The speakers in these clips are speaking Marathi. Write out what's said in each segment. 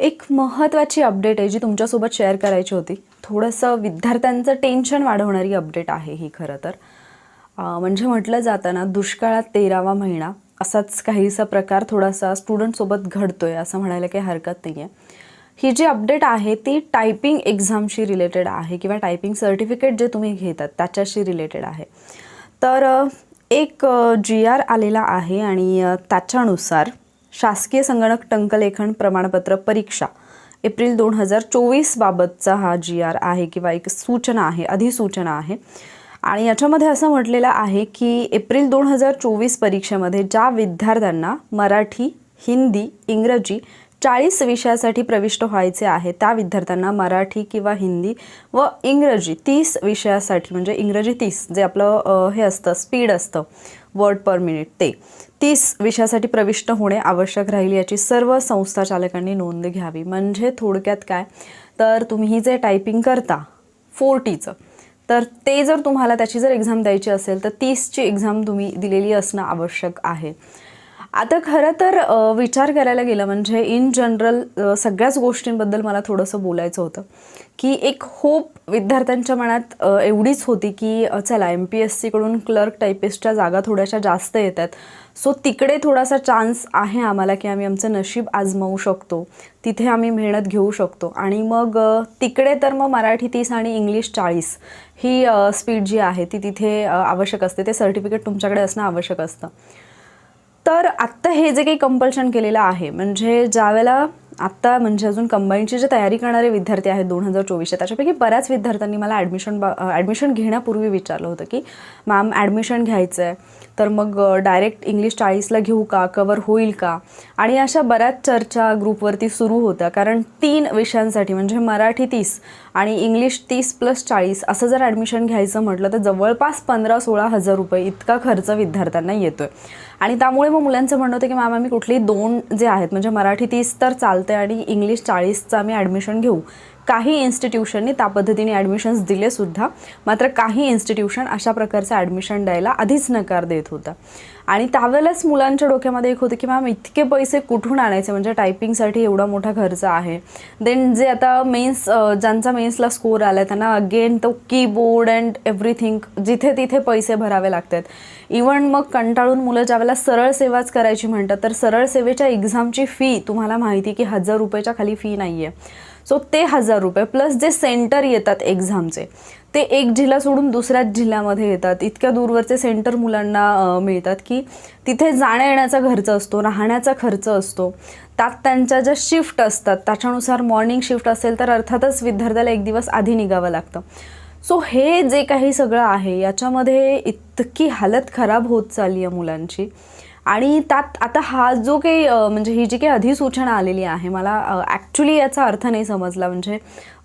एक महत्त्वाची अपडेट आहे जी तुमच्यासोबत शेअर करायची होती. थोडंसं विद्यार्थ्यांचं टेन्शन वाढवणारी अपडेट आहे ही खरं तर. म्हणजे म्हटलं जातं ना दुष्काळात तेरावा महिना असाच काहीसा प्रकार थोडासा स्टुडंटसोबत घडतो आहे असं म्हणायला काही हरकत नाही आहे ही जी अपडेट आहे ती टायपिंग एक्झामशी रिलेटेड आहे किंवा टायपिंग सर्टिफिकेट जे तुम्ही घेतात त्याच्याशी रिलेटेड आहे. तर एक जी आर आलेला आहे आणि त्याच्यानुसार शासकीय संगणक टंकलेखन प्रमाणपत्र परीक्षा. एप्रिल दोन हजार चोवीस बाबतचा हा जी आर आहे किंवा एक सूचना आहे अधिसूचना आहे. आणि याच्यामध्ये असं म्हटलेलं आहे की एप्रिल दोन हजार चोवीस परीक्षेमध्ये ज्या विद्यार्थ्यांना मराठी हिंदी इंग्रजी चाळीस विषयासाठी प्रविष्ट व्हायचे आहे त्या विद्यार्थ्यांना मराठी किंवा हिंदी व इंग्रजी तीस विषयासाठी म्हणजे इंग्रजी तीस जे आपलं हे असतं स्पीड असतं वर्ड पर मिनिट ते. तीस विषयासाठी प्रविष्ट होणे आवश्यक राहील याची सर्व संस्था चालकांनी नोंद घ्यावी. म्हणजे थोडक्यात काय? तर तुम्ही जे टायपिंग करता फोर्टीचं तर ते जर तुम्हाला त्याची जर एक्झाम द्यायची असेल तर तीसची एक्झाम तुम्ही दिलेली असणं आवश्यक आहे. आता खरं तर विचार करायला गेलं म्हणजे इन जनरल सगळ्याच गोष्टींबद्दल मला थोडंसं बोलायचं होतं. की एक होप विद्यार्थ्यांच्या मनात एवढीच होती की चला एम पी एस सीकडून क्लर्क टायपिस्टच्या जागा थोड्याशा जास्त येतात. सो तिकडे थोडासा चान्स आहे आम्हाला की आम्ही आमचं नशीब आजमावू शकतो. तिथे आम्ही मेहनत घेऊ शकतो. आणि मग तिकडे तर मग मराठी तीस आणि इंग्लिश चाळीस ही स्पीड जी आहे ती तिथे आवश्यक असते. ते सर्टिफिकेट तुमच्याकडे असणं आवश्यक असतं. तर आत्ता हे जे काही कंपल्शन केलेलं आहे म्हणजे ज्यावेळेला आत्ता म्हणजे अजून कंबाईनची जी तयारी करणारे विद्यार्थी आहेत दोन हजार चोवीसच्या त्याच्यापैकी बऱ्याच विद्यार्थ्यांनी मला ॲडमिशन बा ॲडमिशन घेण्यापूर्वी विचारलं होतं की मॅम ॲडमिशन घ्यायचं आहे तर मग डायरेक्ट इंग्लिश चाळीसला घेऊ का? कवर होईल का? आणि अशा बऱ्याच चर्चा ग्रुपवरती सुरू होत्या. कारण तीन विषयांसाठी म्हणजे मराठी तीस आणि इंग्लिश तीस प्लस चाळीस असं जर ॲडमिशन घ्यायचं म्हटलं तर जवळपास पंधरा सोळा हजार रुपये इतका खर्च विद्यार्थ्यांना येतो आहे आणि त्यामुळे मग मुलांचं म्हणणं होतं की मॅम आम्ही कुठली दोन जे आहेत म्हणजे मराठी तीस तर चालते आणि इंग्लिश चाळीसचं आम्ही ॲडमिशन घेऊ. काही इन्स्टिट्यूशननी त्या पद्धतीने ॲडमिशन्स दिले सुद्धा. मात्र काही इन्स्टिट्यूशन अशा प्रकारचं ॲडमिशन द्यायला आधीच नकार देत होता. आणि त्यावेळेलाच मुलांच्या डोक्यामध्ये एक होतं की मॅम इतके पैसे कुठून आणायचे? म्हणजे टायपिंगसाठी एवढा मोठा खर्च आहे. देन जे आता मेन्स ज्यांचा मेन्सला स्कोर आला आहे त्यांना अगेन तो कीबोर्ड अँड एव्हरीथिंग जिथे तिथे पैसे भरावे लागतात. इवन मग कंटाळून मुलं ज्यावेळेला सरळ सेवाच करायची म्हणतात तर सरळ सेवेच्या एक्झामची फी तुम्हाला माहिती की हजार रुपयाच्या खाली फी नाही आहे सो ते हजार रुपये प्लस जे सेंटर येतात एक्झामचे ते एक जिल्हा सोडून दुसऱ्याच जिल्ह्यामध्ये येतात. इतक्या दूरवरचे सेंटर मुलांना मिळतात की तिथे जाण्या येण्याचा खर्च असतो राहण्याचा खर्च असतो. त्यात त्यांच्या ज्या शिफ्ट असतात त्याच्यानुसार मॉर्निंग शिफ्ट असेल तर अर्थातच विद्यार्थ्याला एक दिवस आधी निघावं लागतं. सो हे जे काही सगळं आहे याच्यामध्ये इतकी हालत खराब होत चालली आहे मुलांची. आणि त्यात आता हा जो काही म्हणजे ही जी काही अधिसूचना आलेली आहे मला ॲक्च्युली याचा अर्थ नाही समजला. म्हणजे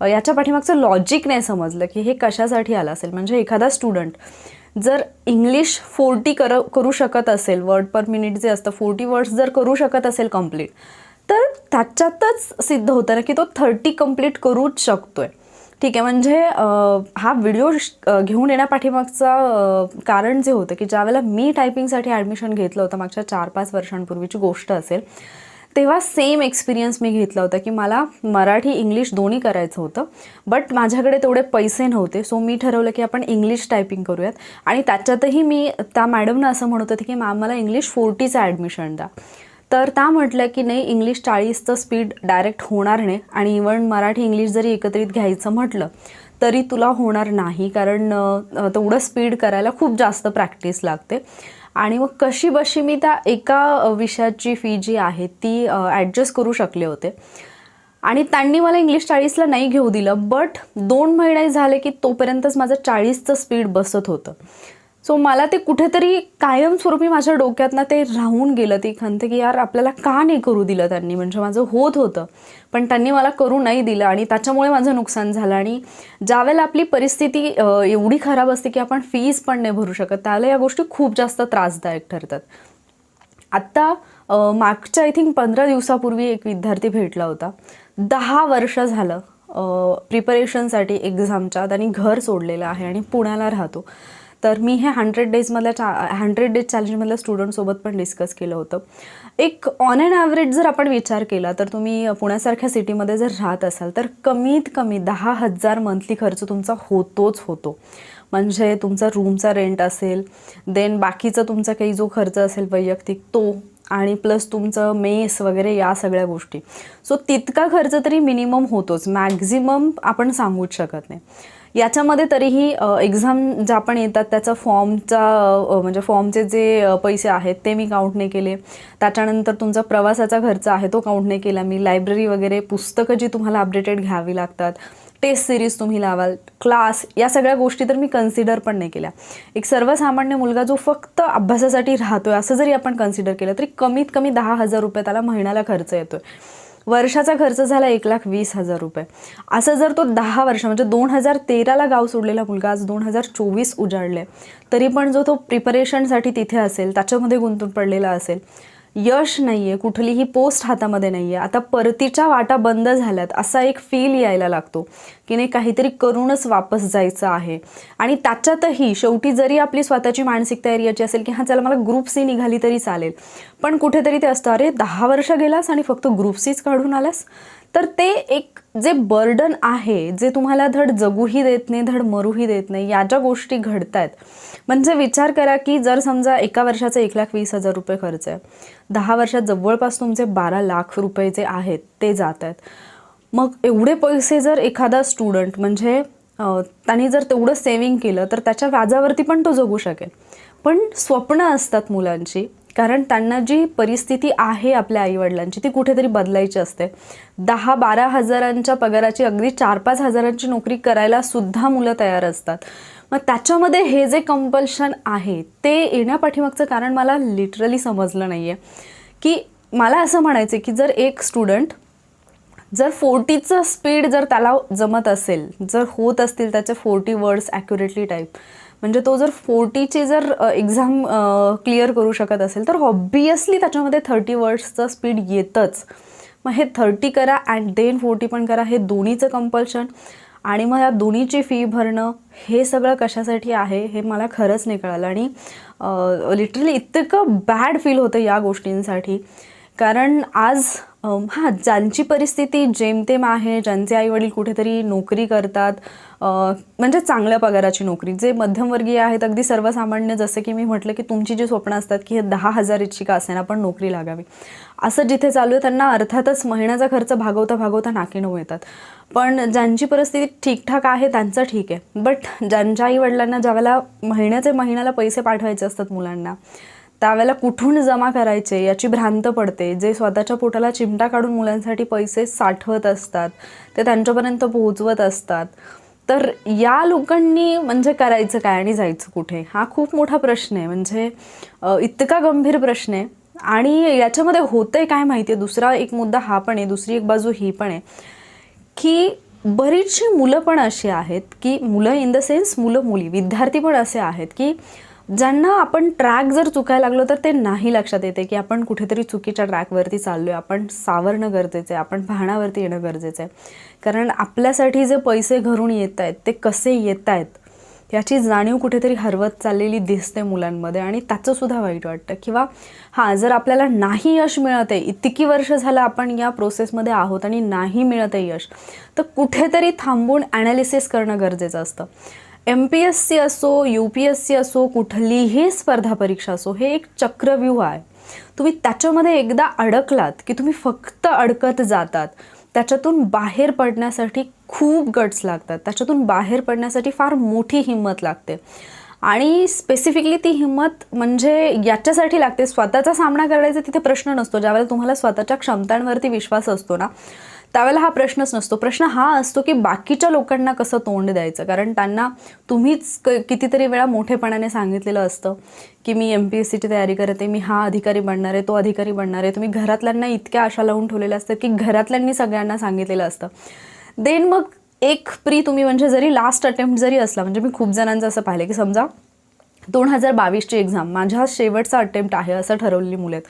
याच्या पाठीमागचं लॉजिक नाही समजलं की हे कशासाठी आलं असेल. म्हणजे एखादा स्टुडंट जर इंग्लिश फोर्टी कर करू शकत असेल वर्ड पर मिनिट जे असतं फोर्टी वर्ड्स जर करू शकत असेल कंप्लीट तर त्याच्यातच सिद्ध होतं ना की तो थर्टी कंप्लीट करूच शकतो आहे ठीक आहे म्हणजे हा व्हिडिओ घेऊन येण्यापाठीमागचं अ, कारण जे होतं की ज्यावेळेला मी टायपिंगसाठी ॲडमिशन घेतलं होतं मागच्या चार पाच वर्षांपूर्वीची गोष्ट असेल तेव्हा सेम एक्सपिरियन्स मी घेतला होता की मला मराठी इंग्लिश दोन्ही करायचं होतं बट माझ्याकडे तेवढे पैसे नव्हते सो मी ठरवलं की आपण इंग्लिश टायपिंग करूयात. आणि त्याच्यातही मी त्या मॅडमनं असं म्हणत होते की मॅम मला इंग्लिश फोर्टीचं ॲडमिशन द्या. तर त्या म्हटलं की नाही इंग्लिश चाळीसचं स्पीड डायरेक्ट होणार नाही. आणि इवन मराठी इंग्लिश जरी एकत्रित घ्यायचं म्हटलं तरी तुला होणार नाही. कारण तेवढं स्पीड करायला खूप जास्त प्रॅक्टिस लागते. आणि मग कशी बशी मी त्या एका विषयाची फी जी आहे ती ॲडजस्ट करू शकले होते. आणि त्यांनी मला इंग्लिश चाळीसला नाही घेऊ दिलं बट दोन महिने झाले की तोपर्यंतच माझं चाळीसचं स्पीड बसत होतं. सो मला ते कुठेतरी कायमस्वरूपी माझ्या डोक्यात ना ते राहून गेलं ती खंत की यार आपल्याला का नाही करू दिलं त्यांनी? म्हणजे माझं होत होतं पण त्यांनी मला करू नाही दिलं आणि त्याच्यामुळे माझं नुकसान झालं. आणि ज्यावेळेला आपली परिस्थिती एवढी खराब असते की आपण फीज पण नाही भरू शकत त्याला या गोष्टी खूप जास्त त्रासदायक ठरतात. आत्ता मागच्या आय थिंक पंधरा दिवसापूर्वी एक विद्यार्थी भेटला होता. दहा वर्ष झालं प्रिपरेशनसाठी एक्झामच्या त्यांनी घर सोडलेलं आहे आणि पुण्याला राहतो. तर मी हे हंड्रेड डेजमधल्या चा हंड्रेड डेज चॅलेंजमधल्या स्टुडंटसोबत पण डिस्कस केलं होतं. एक ऑन अँड ॲव्हरेज जर आपण विचार केला तर तुम्ही पुण्यासारख्या सिटीमध्ये जर राहत असाल तर कमीत कमी दहा हजार मंथली खर्च तुमचा होतोच होतो. म्हणजे तुमचा रूमचा रेंट असेल देन बाकीचा तुमचा काही जो खर्च असेल वैयक्तिक तो आणि प्लस तुमचं मेस वगैरे या सगळ्या गोष्टी. सो तितका खर्च तरी मिनिमम होतोच. मॅक्झिमम आपण सांगूच शकत नाही. याच्यामध्ये तरीही एक्झाम ज्या पण येतात त्याचा फॉर्मचा म्हणजे फॉर्मचे जे पैसे आहेत ते मी काउंट नाही केले. त्याच्यानंतर तुमचा प्रवासाचा खर्च आहे तो काउंट नाही केला. मी लायब्ररी वगैरे पुस्तकं जी तुम्हाला अपडेटेड घ्यावी लागतात टेस्ट सिरीज तुम्ही लावाल क्लास या सगळ्या गोष्टी तर मी कन्सिडर पण नाही केल्या. एक सर्वसामान्य मुलगा जो फक्त अभ्यासासाठी राहतोय असं जरी आपण कन्सिडर केलं तरी कमीत कमी दहा हजार रुपये त्याला महिन्याला खर्च येतोय. वर्षाचा खर्च झाला एक लाख वीस हजार रुपये. असं जर तो दहा वर्ष म्हणजे दोन हजार तेराला गाव सोडलेला मुलगा आज दोन हजार चोवीस उजाडले तरी पण जो तो प्रिपरेशनसाठी तिथे असेल त्याच्यामध्ये गुंतून पडलेला असेल यश नाही आहे कुठलीही पोस्ट हातामध्ये नाही आहे आता परतीच्या वाटा बंद झाल्यात असा एक फील यायला लागतो की नाही काहीतरी करूनच वापस जायचं आहे. आणि त्याच्यातही शेवटी जरी आपली स्वतःची मानसिक तयारी याची असेल की हां चला मला ग्रुप सी निघाली तरी चालेल. पण कुठेतरी ते असतं अरे दहा वर्ष गेलास आणि फक्त ग्रुप सीच काढून आलास? तर ते एक जे बर्डन आहे जे तुम्हाला धड जगूही देत नाही धड मरूही देत नाही या ज्या गोष्टी घडत आहेत म्हणजे विचार करा की जर समजा एका वर्षाचा एक लाख वीस हजार रुपये खर्च आहे दहा वर्षात जवळपास तुमचे बारा लाख रुपये जे आहेत ते जात आहेत मग एवढे पैसे जर एखादा स्टुडंट म्हणजे त्यांनी जर तेवढं सेविंग केलं तर त्याच्या व्याजावरती पण तो जगू शकेल. पण स्वप्न असतात मुलांची कारण त्यांना जी परिस्थिती आहे आपल्या आईवडिलांची ती कुठेतरी बदलायची असते. दहा बारा हजारांच्या पगाराची अगदी चार पाच हजारांची नोकरी करायला सुद्धा मुलं तयार असतात. मग त्याच्यामध्ये हे जे कंपल्शन आहे ते येण्यापाठीमागचं कारण मला लिटरली समजलं नाही आहे की मला असं म्हणायचं की जर एक स्टुडंट जर फोर्टीचं स्पीड जर त्याला जमत असेल जर होत असतील त्याचे फोर्टी वर्ड्स ॲक्युरेटली टाईप म्हणजे तो जर फोर्टीची जर एक्झाम क्लिअर करू शकत असेल तर ऑब्वियसली त्याच्यामध्ये थर्टी वर्ड्सचं स्पीड येतंच. मग हे थर्टी करा अँड देन फोर्टी पण करा हे दोन्हीचं कंपल्शन आणि मग या दोन्हीची फी भरणं हे सगळं कशासाठी आहे हे मला खरंच नाही कळालं. आणि लिटरली इतकं बॅड फील होतं या गोष्टींसाठी. कारण आज हां ज्यांची परिस्थिती जेमतेम आहे ज्यांचे आईवडील कुठेतरी नोकरी करतात म्हणजे चांगल्या पगाराची नोकरी जे मध्यमवर्गीय आहेत अगदी सर्वसामान्य जसं की मी म्हटलं की तुमची जी स्वप्न असतात की हे दहा हजार का असेना पण नोकरी लागावी. असं जिथे चालू आहे त्यांना अर्थातच महिन्याचा खर्च भागवता भागवता नाकीनऊ येतात पण ज्यांची परिस्थिती ठीकठाक आहे त्यांचं ठीक आहे. बट ज्यांच्या आईवडिलांना ज्यावेळेला महिन्याचे महिन्याला पैसे पाठवायचे असतात मुलांना त्यावेळेला कुठून जमा करायचे याची भ्रांत पडते. जे स्वतःच्या पोटाला चिमटा काढून मुलांसाठी पैसे साठवत असतात ते त्यांच्यापर्यंत पोहोचवत असतात. तर या लोकांनी म्हणजे करायचं काय आणि जायचं कुठे? हा खूप मोठा प्रश्न आहे. म्हणजे इतका गंभीर प्रश्न आहे. आणि याच्यामध्ये होतं आहे काय माहिती आहे दुसरा एक मुद्दा हा पण आहे दुसरी एक बाजू ही पण आहे. की बरीचशी मुलं पण अशी आहेत की मुलं इन द सेन्स मुलं मुली विद्यार्थी पण असे आहेत की ज्यांना आपण ट्रॅक जर चुकायला लागलो तर ते नाही लक्षात येते की आपण कुठेतरी चुकीच्या ट्रॅकवरती चाललो आहे आपण सावरणं गरजेचं आहे आपण भानावरती येणं गरजेचं आहे कारण आपल्यासाठी जे पैसे घरून येत आहेत ते कसे येत आहेत याची जाणीव कुठेतरी हरवत चाललेली दिसते मुलांमध्ये आणि त्याचंसुद्धा वाईट वाटतं. किंवा हां जर आपल्याला नाही यश मिळत आहे इतकी वर्ष झालं आपण या प्रोसेसमध्ये आहोत आणि नाही मिळत आहे यश तर कुठेतरी थांबून ॲनालिसिस करणं गरजेचं असतं. एम पी एस सी असो यू पी एस सी असो कुठलीही स्पर्धा परीक्षा असो हे एक चक्रव्यूह आहे. तुम्ही त्याच्यामध्ये एकदा अडकलात की तुम्ही फक्त अडकत जातात त्याच्यातून बाहेर पडण्यासाठी खूप गट्स लागतात त्याच्यातून बाहेर पडण्यासाठी फार मोठी हिंमत लागते. आणि स्पेसिफिकली ती हिंमत म्हणजे याच्यासाठी लागते स्वतःचा सामना करायचा तिथे प्रश्न नसतो ज्यावेळेला तुम्हाला स्वतःच्या क्षमतांवरती विश्वास असतो ना त्यावेळेला हा प्रश्नच नसतो. प्रश्न हा असतो की बाकीच्या लोकांना कसं तोंड द्यायचं? कारण त्यांना तुम्हीच क कितीतरी वेळा मोठेपणाने सांगितलेलं असतं की मी एम पी एस सीची तयारी करते मी हा अधिकारी बनणार आहे तो अधिकारी बनणार आहे. तुम्ही घरातल्यांना इतक्या आशा लावून ठेवलेल्या असतात की घरातल्यांनी सगळ्यांना सांगितलेलं असतं. देन मग एक प्री तुम्ही म्हणजे जरी लास्ट अटेम्प्ट जरी असला म्हणजे मी खूप जणांचं असं पाहिलं की समजा दोन हजार बावीसची एक्झाम माझ्या शेवटचा अटेम्प्ट आहे असं ठरवलेली मुलं आहेत.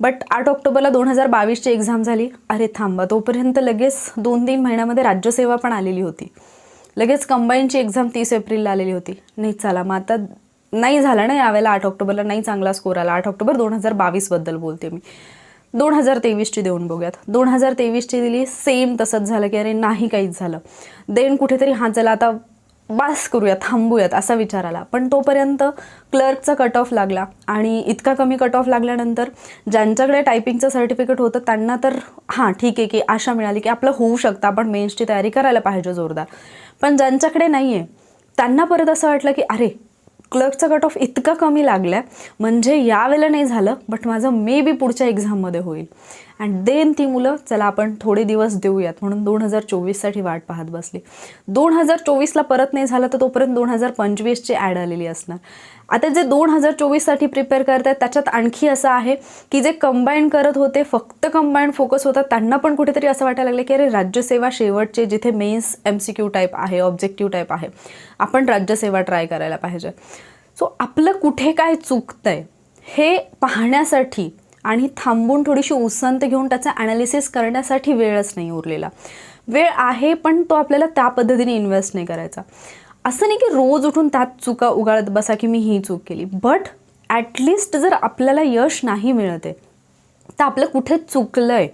बट आठ ऑक्टोबरला दोन हजार बावीसची एक्झाम झाली. अरे थांबा तोपर्यंत लगेच दोन तीन महिन्यामध्ये राज्यसेवा पण आलेली होती. लगेच कंबाईनची एक्झाम तीस एप्रिलला आलेली होती. नाही चला मग आता नाही झालं ना यावेळेला आठ ऑक्टोबरला नाही चांगला स्कोर आला. आठ ऑक्टोबर दोन हजार बावीसबद्दल बोलते मी. दोन हजार तेवीसची देऊन बघूयात. दोन हजार तेवीसची दिली सेम तसंच झालं की अरे नाही काहीच झालं. देन कुठेतरी हा चला आता बास करूयात थांबूयात असा विचार आला. पण तोपर्यंत क्लर्कचा कट ऑफ लागला आणि इतका कमी कट ऑफ लागल्यानंतर ज्यांच्याकडे टायपिंगचं सर्टिफिकेट होतं त्यांना तर हां ठीक आहे की आशा मिळाली की आपलं होऊ शकतं आपण मेन्सची तयारी करायला पाहिजे जोरदार. पण ज्यांच्याकडे नाही आहे त्यांना परत असं वाटलं की अरे क्लर्कचा कट ऑफ इतका कमी लागला आहे म्हणजे यावेळेला नाही झालं बट माझं मे बी पुढच्या एक्झाममध्ये होईल. अँड देन ती मुलं चला आपण थोडे दिवस देऊयात. म्हणून दोन हजार चोवीससाठी वाट पाहत बसली. दोन हजार चोवीसला परत नाही झालं तर तोपर्यंत दोन हजार पंचवीसची ॲड आलेली असणार. आता जे दोन हजार चोवीससाठी प्रिपेअर करत आहेत त्याच्यात आणखी असं आहे की जे कंबाईन करत होते फक्त कंबाईंड फोकस होता त्यांना पण कुठेतरी असं वाटायला लागलं की अरे राज्यसेवा शेवटचे जिथे mains M C Q type आहे ऑब्जेक्टिव्ह टाईप आहे आपण राज्यसेवा ट्राय करायला पाहिजे. सो आपलं कुठे काय चुकतंय हे पाहण्यासाठी आणि थांबून थोडीशी उसंत घेऊन त्याचं ॲनालिसिस करण्यासाठी वेळच नाही उरलेला. वेळ आहे पण तो आपल्याला त्या पद्धतीने इन्व्हेस्ट नाही करायचा. असं नाही की रोज उठून त्यात चुका उगाळत बसा की मी ही चूक केली. बट ॲटलिस्ट जर आपल्याला यश नाही मिळत आहे तर आपलं कुठे चुकलं आहे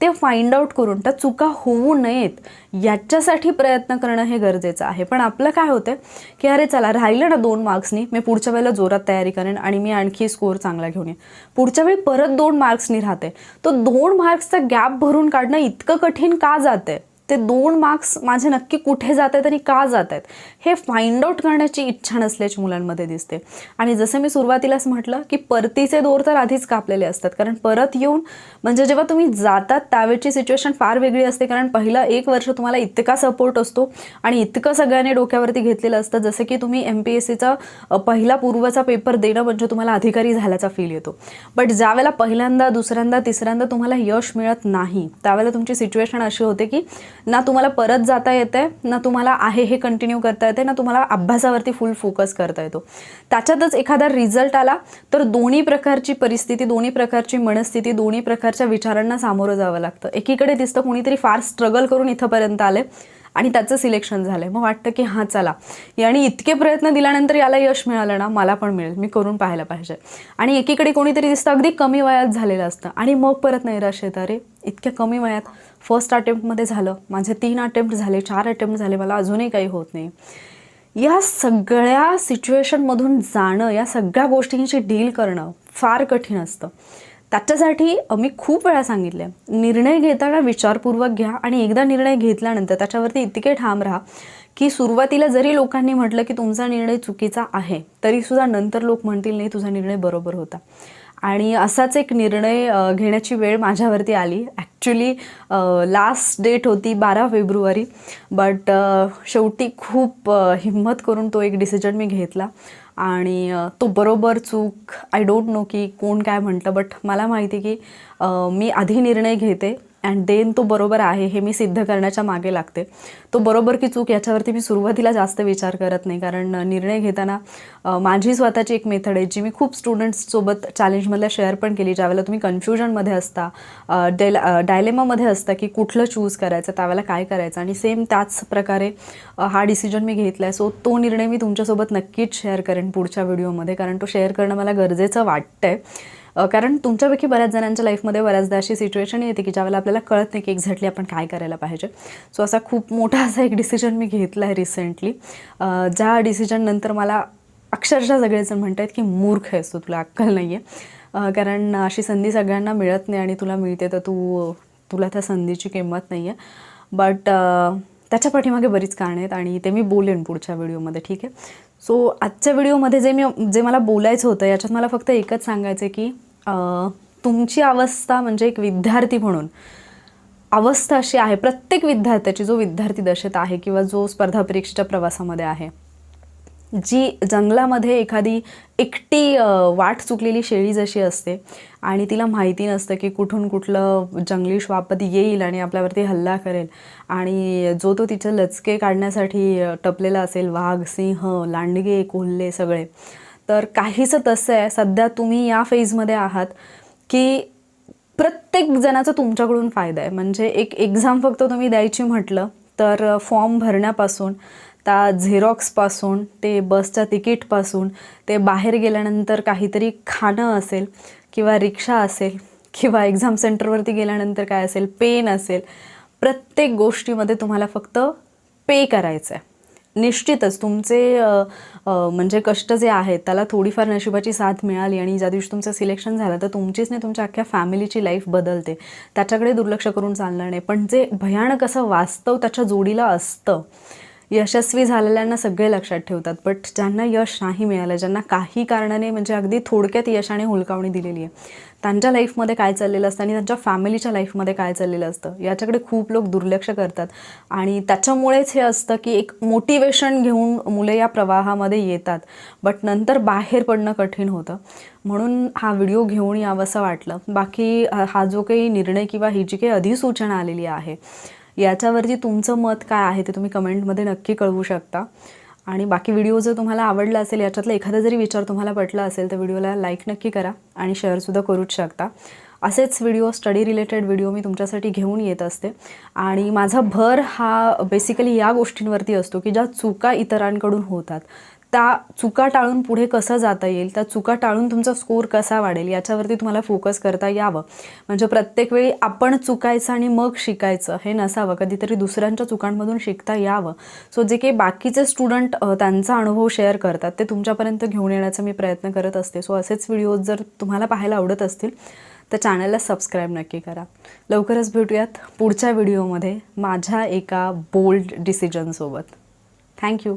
ते फाइंड आउट करून त्या चुका होऊ नयेत याच्यासाठी प्रयत्न करणं हे गरजेचं आहे. पण आपलं काय होतं की अरे चला राहिलं ना दोन मार्क्सनी मी पुढच्या वेळेला जोरात तयारी करेन आणि मी आणखी स्कोअर चांगला घेऊन येईन. पुढच्या वेळी परत दोन मार्क्सनी राहते. तो दोन मार्क्सचा गॅप भरून काढणं इतकं कठीण का जाते? ते दोन मार्क्स माझे नक्की कुठे जात आहेत आणि का जात आहेत हे फाइंड आउट करण्याची इच्छा नसल्याची मुलांमध्ये दिसते. आणि जसं मी सुरुवातीलाच म्हटलं की परतीचे दोर तर आधीच कापलेले असतात कारण परत येऊन म्हणजे जेव्हा तुम्ही जातात त्यावेळची सिच्युएशन फार वेगळी असते कारण पहिलं एक वर्ष तुम्हाला इतका सपोर्ट असतो आणि इतकं सगळ्यांनी डोक्यावरती घेतलेलं असतं जसं की तुम्ही एम पी एस सीचा पहिला पूर्वचा पेपर देणं म्हणजे तुम्हाला अधिकारी झाल्याचा फील येतो. बट ज्यावेळेला पहिल्यांदा दुसऱ्यांदा तिसऱ्यांदा तुम्हाला यश मिळत नाही त्यावेळेला तुमची सिच्युएशन अशी होते की ना तुम्हाला परत जाता येते ना तुम्हाला आहे हे कंटिन्यू करता येते ना तुम्हाला अभ्यासावरती फुल फोकस करता येतो. त्याच्यातच एखादा रिझल्ट आला तर दोन्ही प्रकारची परिस्थिती दोन्ही प्रकारची मनस्थिती दोन्ही प्रकारच्या विचारांना सामोरं जावं लागतं. एकीकडे दिसतं कोणीतरी फार स्ट्रगल करून इथंपर्यंत आले आणि त्याचं सिलेक्शन झालं मग वाटतं की हां चला. याने इतके प्रयत्न दिल्यानंतर याला यश मिळालं ना मला पण मिळेल. मी करून पाहायला पाहिजे. आणि एकीकडे कोणीतरी दिसतं अगदी कमी वयात झालेलं असतं. आणि मग परत नैराश येतं. अरे इतक्या कमी वयात फर्स्ट अटेम्प्टमध्ये झालं. माझे तीन अटेम्प्ट झाले चार अटेम्प्ट झाले. मला अजूनही काही होत नाही. या सगळ्या सिच्युएशनमधून जाणं या सगळ्या गोष्टींशी डील करणं फार कठीण असतं. त्याच्यासाठी मी खूप वेळा सांगितले निर्णय घेताना विचारपूर्वक घ्या आणि एकदा निर्णय घेतल्यानंतर त्याच्यावरती इतके ठाम राहा की सुरुवातीला जरी लोकांनी म्हटलं की तुमचा निर्णय चुकीचा आहे तरीसुद्धा नंतर लोक म्हणतील नाही तुझा निर्णय बरोबर होता. आणि असाच एक निर्णय घेण्याची वेळ माझ्यावरती आली. ॲक्च्युली लास्ट डेट होती बारा फेब्रुवारी बट शेवटी खूप हिंमत करून तो एक डिसिजन मी घेतला. आणि तो बरोबर चूक आय डोंट नो की कोण काय म्हटलं बट मला माहिती की मी आधी निर्णय घेते अँड देन तो बरोबर आहे हे मी सिद्ध करण्याच्या मागे लागते. तो बरोबर की चूक याच्यावरती मी सुरुवातीला जास्त विचार करत नाही कारण निर्णय घेताना माझी स्वतःची एक मेथड आहे जी मी खूप स्टुडंट्ससोबत चॅलेंजमधल्या शेअर पण केली ज्यावेळेला तुम्ही कन्फ्युजनमध्ये असता डेल डायलेमामध्ये असता की कुठलं चूज करायचं त्यावेळेला काय करायचं आणि सेम त्याच प्रकारे हा डिसिजन मी घेतला आहे सो तो निर्णय मी तुमच्यासोबत नक्कीच शेअर करेन पुढच्या व्हिडिओमध्ये कारण तो शेअर करणं मला गरजेचं वाटतं आहे कारण तुमच्यापैकी बऱ्याच जणांच्या लाईफमध्ये बऱ्याचदा अशी सिच्युएशन येते की ज्यावेळेला आपल्याला कळत नाही की एक्झॅक्टली आपण काय करायला पाहिजे. सो असा खूप मोठा असा एक डिसिजन मी घेतला आहे रिसेंटली ज्या डिसिजननंतर मला अक्षरशः सगळेजण म्हणत आहेत की मूर्ख आहेस तू तुला अक्कल नाही आहे कारण अशी संधी सगळ्यांना मिळत नाही आणि तुला मिळते तर तू तुला त्या संधीची किंमत नाही आहे बट त्याच्या पाठीमागे बरीच कारणं आहेत आणि ते मी बोलेन पुढच्या व्हिडिओमध्ये ठीक आहे? सो आजच्या व्हिडिओमध्ये जे मी जे मला बोलायचं होतं याच्यात मला फक्त एकच सांगायचं आहे की तुमची अवस्था म्हणजे एक विद्यार्थी म्हणून. अवस्था अशी आहे प्रत्येक विद्यार्थ्याची जो विद्यार्थी दशेत आहे किंवा जो स्पर्धा परीक्षेच्या प्रवासामध्ये आहे जी जंगलामध्ये एखादी एकटी वाट चुकलेली शेळी जशी असते आणि तिला माहिती नसतं की कुठून कुठलं जंगली श्वापत येईल आणि आपल्यावरती हल्ला करेल आणि जो तो तिचे लचके काढण्यासाठी टपलेला असेल वाघ सिंह लांडगे कोल्हे सगळे. तर काहीसं तसं आहे सध्या तुम्ही या फेजमध्ये आहात की प्रत्येक जणाचा तुमच्याकडून फायदा आहे. म्हणजे एक एक्झाम फक्त तुम्ही द्यायची म्हटलं तर फॉर्म भरण्यापासून त्या झेरॉक्सपासून ते बसच्या तिकीटपासून ते बाहेर गेल्यानंतर काहीतरी खाणं असेल किंवा रिक्षा असेल किंवा एक्झाम सेंटरवरती गेल्यानंतर काय असेल पेन असेल प्रत्येक गोष्टीमध्ये तुम्हाला फक्त पे करायचं आहे निश्चितच तुमचे म्हणजे कष्ट जे आहेत त्याला थोडीफार नशिबाची साथ मिळाली आणि ज्या दिवशी तुमचं सिलेक्शन झालं तर तुमचीच नाही तुमच्या अख्ख्या फॅमिलीची लाईफ बदलते. त्याच्याकडे दुर्लक्ष करून चालणार नाही. पण जे भयानक असं वास्तव त्याच्या जोडीला असतं यशस्वी झालेल्यांना सगळे लक्षात ठेवतात बट ज्यांना यश नाही मिळालं ज्यांना काही कारणाने म्हणजे अगदी थोडक्यात यशाने हुलकावणी दिलेली आहे त्यांच्या लाईफमध्ये काय चाललेलं असतं आणि त्यांच्या फॅमिलीच्या लाईफमध्ये काय चाललेलं असतं याच्याकडे खूप लोक दुर्लक्ष करतात. आणि त्याच्यामुळेच हे असतं की एक मोटिवेशन घेऊन मुले या प्रवाहामध्ये येतात बट नंतर बाहेर पडणं कठीण होतं. म्हणून हा व्हिडिओ घेऊन यावंसं वाटलं. बाकी हा जो काही निर्णय किंवा ही जी काही अधिसूचना आलेली आहे याच्यावरती तुमचं मत काय आहे ते तुम्ही कमेंटमध्ये नक्की कळवू शकता. आणि बाकी व्हिडिओ जर तुम्हाला आवडला असेल याच्यातला एखादा जरी विचार तुम्हाला पटला असेल तर व्हिडिओला लाईक नक्की करा आणि शेअरसुद्धा करूच शकता. असेच व्हिडिओ स्टडी रिलेटेड व्हिडिओ मी तुमच्यासाठी घेऊन येत असते. आणि माझा भर हा बेसिकली या गोष्टींवरती असतो की ज्या चुका इतरांकडून होतात. त्या चुका टाळून पुढे कसं जाता येईल त्या चुका टाळून तुमचा स्कोर कसा वाढेल याच्यावरती तुम्हाला फोकस करता यावं. म्हणजे प्रत्येक वेळी आपण चुकायचं आणि मग शिकायचं हे नसावं कधीतरी दुसऱ्यांच्या चुकांमधून शिकता यावं. सो जे काही बाकीचे स्टुडंट त्यांचा अनुभव शेअर करतात ते तुमच्यापर्यंत घेऊन येण्याचा मी प्रयत्न करत असते. सो असेच व्हिडिओज जर तुम्हाला पाहायला आवडत असतील तर चॅनलला सबस्क्राईब नक्की करा. लवकरच भेटूयात पुढच्या व्हिडिओमध्ये माझ्या एका बोल्ड डिसिजनसोबत थँक्यू